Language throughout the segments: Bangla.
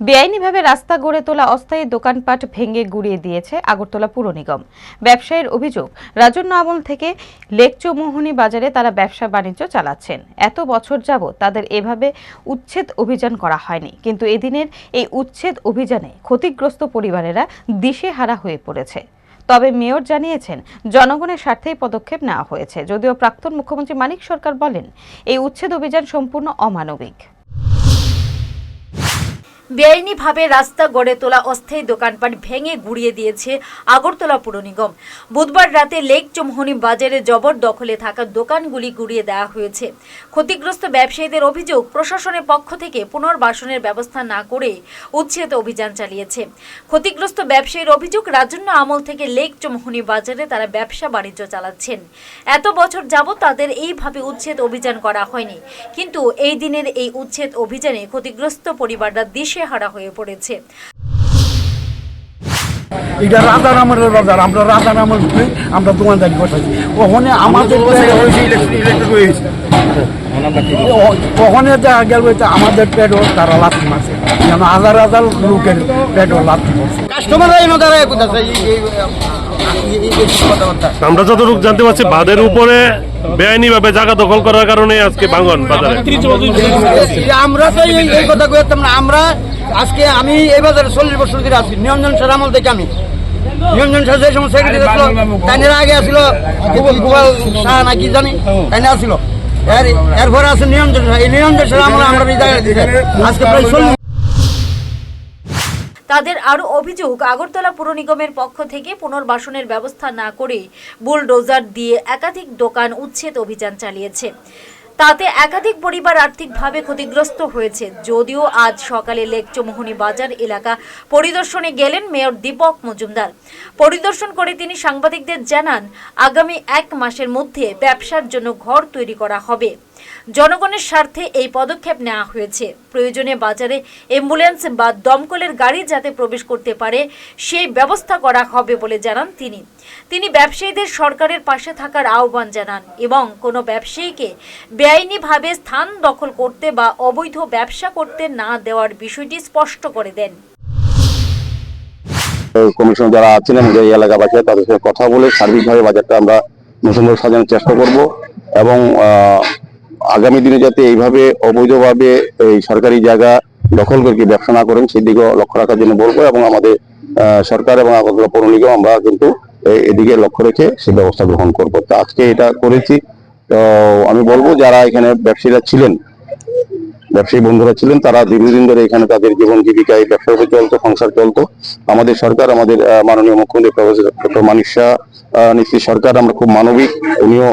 বেআইনিভাবে রাস্তা গড়ে তোলা অস্থায়ী দোকানপাট ভেঙে গুড়িয়ে দিয়েছে আগরতলা পুর নিগম। ব্যবসায়ীর অভিযোগ রাজন্য আমল থেকে লেকচৌমোহনী বাজারে তারা ব্যবসা বাণিজ্য চালাচ্ছেন। এত বছর যাবৎ তাদের এভাবে উচ্ছেদ অভিযান করা হয়নি। কিন্তু এদিনের এই উচ্ছেদ অভিযানে ক্ষতিগ্রস্ত পরিবারেরা দিশেহারা হয়ে পড়েছে। তবে মেয়র জানিয়েছেন, জনগণের স্বার্থেই পদক্ষেপ নেওয়া হয়েছে। যদিও প্রাক্তন মুখ্যমন্ত্রী মানিক সরকার বলেন, এই উচ্ছেদ অভিযান সম্পূর্ণ অমানবিক। বেআইনিভাবে রাস্তা গড়ে তোলা অস্থায়ী দোকানপাট ভেঙে গুড়িয়ে দিয়েছে আগরতলা পুর নিগম। বুধবার রাতে লেক চমহনি বাজারে জবর দখলে থাকা দোকানগুলি গুড়িয়ে দেওয়া হয়েছে। ক্ষতিগ্রস্ত ব্যবসায়ীদের অভিযোগ, প্রশাসনের পক্ষ থেকে পুনর্বাসনের ব্যবস্থা না করে উচ্ছেদ অভিযান চালিয়েছে। ক্ষতিগ্রস্ত ব্যবসায়ীর অভিযোগ, রাজন্য আমল থেকে লেক চমহনি বাজারে তারা ব্যবসা বাণিজ্য চালাচ্ছেন। এত বছর যাবৎ তাদের এইভাবে উচ্ছেদ অভিযান করা হয়নি। কিন্তু এই দিনের এই উচ্ছেদ অভিযানে ক্ষতিগ্রস্ত পরিবাররা দিশেহারা হয়ে পড়েছে। এটা রাজা নামের বাজার আমরা রাজা নামের ঘুরে আমরা দোকানদারি বসাইছি। ওখানে আমাদের ওখানে যা গেল এটা আমাদের পেটও তারা লাথি মারছে। যেন হাজার হাজার লোকের পেটও লাথি মারছে। আমরা যতটুকু জানতে পারছি বাঁধের উপরে বেআইনি ভাবে জায়গা দখল করার কারণে আজকে ভাঙন বাজারে। আমরা তো এই এই কথা আমরা আজকে আমি এই বাজারে চল্লিশ বছর ধরে আছি। নিরঞ্জন স্যার আমল থেকে আমি। নিরঞ্জন স্যার যে সময় সেক্রেটারি ছিল তাইনের আগে আসছিল গোপাল শাহ না কি জানি তাইনে আসছিল এর এরপরে আছে নিরঞ্জন স্যার এই নিরঞ্জন স্যার আমলে আমরা এই জায়গায় দিতে আজকে প্রায় চল্লিশ তাদের আরও অভিযোগ আগরতলা পুর নিগমের পক্ষ থেকে পুনর্বাসনের ব্যবস্থা না করে বুলডোজার দিয়ে একাধিক দোকান উচ্ছেদ অভিযান চালিয়েছে। তাতে একাধিক পরিবার আর্থিকভাবে ক্ষতিগ্রস্ত হয়েছে। যদিও আজ সকালে লেকচমোহনী বাজার এলাকা পরিদর্শনে গেলেন মেয়র দীপক মজুমদার। পরিদর্শন করে তিনি সাংবাদিকদের জানান, আগামী এক মাসের মধ্যে ব্যবসার জন্য ঘর তৈরি করা হবে। জনগণের স্বার্থে এই পদক্ষেপ নেওয়া হয়েছে। প্রয়োজনে বাজারে অ্যাম্বুলেন্স বা দমকলের গাড়ি যাতে প্রবেশ করতে পারে, সেই ব্যবস্থা করা হবে বলে জানান তিনি। তিনি ব্যবসায়ীদের সরকারের পাশে থাকার আহ্বান জানান এবং কোনো ব্যবসায়ীকে বেআইনিভাবে স্থান দখল করতে বা অবৈধ ব্যবসা করতে না দেওয়ার বিষয়টি স্পষ্ট করে দেন। কমিশন যারা আছেন, আমাদের এই এলাকাবাসী, তাদের সাথে কথা বলে সার্বিকভাবে বাজারটা আমরা নতুনভাবে সাজানোর চেষ্টা করব এবং আগামী দিনে যাতে এইভাবে অবৈধভাবে এই সরকারি জায়গা দখল করে ব্যবসা না করেন, সেই দিকেও লক্ষ্য রাখার জন্য বলব এবং আমাদের সরকার এবং আগরতলা পৌর আমরা কিন্তু এদিকে লক্ষ্য রেখে সে ব্যবস্থা গ্রহণ করব। তো আজকে এটা করেছি। তো আমি বলব যারা এখানে ব্যবসায়ীরা ছিলেন, ব্যবসায়ী বন্ধুরা ছিলেন, তারা দীর্ঘদিন ধরে এখানে তাদের জীবন জীবিকায় ব্যবসা চলতো, সংসার চলতো। আমাদের সরকার, আমাদের মাননীয় মুখ্যমন্ত্রী প্রফেসর ডক্টর মানিক শাহ নীতিশ সরকার, আমরা খুব মানবিক। উনিও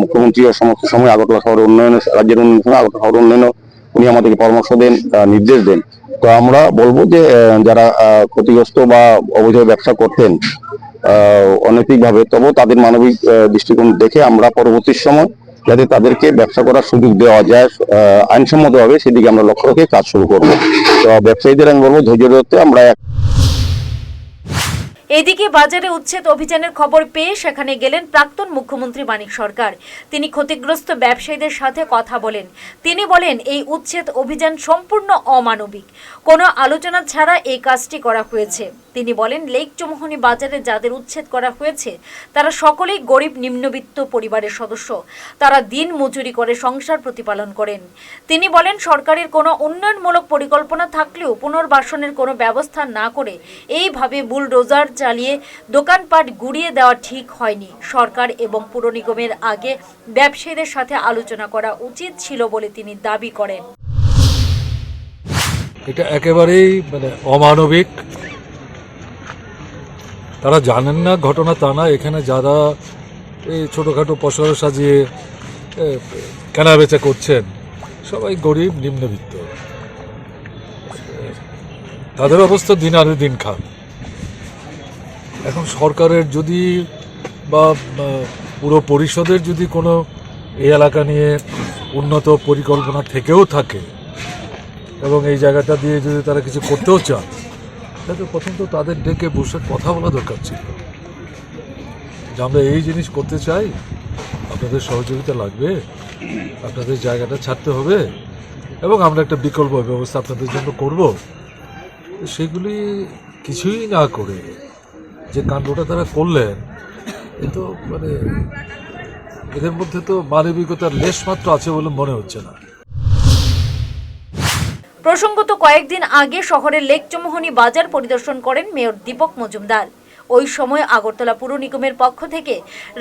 মুখ্যমন্ত্রী সমস্ত সময় আগরতলা শহর উন্নয়নে, রাজ্যের উন্নয়ন আগরতলা শহর উন্নয়নে উনি আমাদেরকে পরামর্শ দেন নির্দেশ দেন। তো আমরা বলব যে যারা ক্ষতিগ্রস্ত বা অবৈধ ব্যবসা করতেন অনৈতিক ভাবে তবুও তাদের মানবিক দৃষ্টিকোণ দেখে আমরা পরবর্তী সময় যাতে তাদেরকে ব্যবসা করার সুযোগ দেওয়া যায় আইনসম্মতভাবে সেদিকে আমরা লক্ষ্য রেখে কাজ শুরু করব। তো ব্যবসায়ীদের আমি বলব, ধৈর্য ধরতে আমরা এদিকে বাজারে উচ্ছেদ অভিযানের খবর পেয়ে সেখানে গেলেন প্রাক্তন মুখ্যমন্ত্রী মানিক সরকার। তিনি ক্ষতিগ্রস্ত ব্যবসায়ীদের সাথে কথা বলেন। তিনি বলেন, এই উচ্ছেদ অভিযান সম্পূর্ণ অমানবিক। কোনো আলোচনা ছাড়া এই কাজটি করা হয়েছে। তিনি বলেন, লেক চমোহনী বাজারে যাদের উচ্ছেদ করা হয়েছে, তারা সকলেই গরিব নিম্নবিত্ত পরিবারের সদস্য। তারা দিন মজুরি করে সংসার প্রতিপালন করেন। তিনি বলেন, সরকারের কোনো উন্নয়নমূলক পরিকল্পনা থাকলেও পুনর্বাসনের কোনো ব্যবস্থা না করে এইভাবে বুলডোজার চালিয়ে দোকানপাট গুড়িয়ে দেওয়া ঠিক হয়নি। সরকার এবং পুর নিগমের আগে ব্যবসায়ীদের সাথে আলোচনা করা উচিত ছিল বলে তিনি দাবি করেন। এটা একেবারেই মানে অমানবিক। তারা জানেন না, ঘটনা তা না। এখানে যারা এই ছোটোখাটো পসরা সাজিয়ে কেনাবেচা করছেন, সবাই গরিব, নিম্নবিত্ত। তাদের অবস্থা দিন আনে দিন খান এখন সরকারের যদি বা পুরো পরিষদের যদি কোনো এই এলাকা নিয়ে উন্নত পরিকল্পনা থেকেও থাকে এবং এই জায়গাটা দিয়ে যদি তারা কিছু করতেও চান তাহলে প্রথম তো তাদের ডেকে বসে কথা বলা দরকার ছিল। যে আমরা এই জিনিস করতে চাই, আপনাদের সহযোগিতা লাগবে, আপনাদের জায়গাটা ছাড়তে হবে এবং আমরা একটা বিকল্প ব্যবস্থা আপনাদের জন্য করব। সেগুলি কিছুই না করে যে কাণ্ডটা তারা করলেন, এ তো মানে এদের মধ্যে তো মানবিকতার লেশ মাত্র আছে বলে মনে হচ্ছে না। প্রসঙ্গত কয়েকদিন আগে শহরের লেকচমোহনী বাজার পরিদর্শন করেন মেয়র দীপক মজুমদার। ওই সময় আগরতলা পুর নিগমের পক্ষ থেকে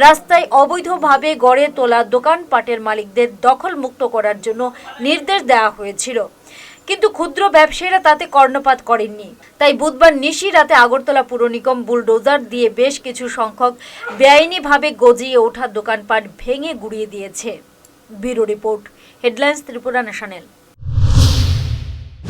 রাস্তায় অবৈধভাবে গড়ে তোলা দোকানপাটের মালিকদের দখল মুক্ত করার জন্য নির্দেশ দেওয়া হয়েছিল। কিন্তু ক্ষুদ্র ব্যবসায়ীরা তাতে কর্ণপাত করেননি। তাই বুধবার নিশি রাতে আগরতলা পুর নিগম বুলডোজার দিয়ে বেশ কিছু সংখ্যক বেআইনিভাবে গজিয়ে ওঠা দোকানপাট ভেঙে গুড়িয়ে দিয়েছে। Bureau report, headlines Tripura national.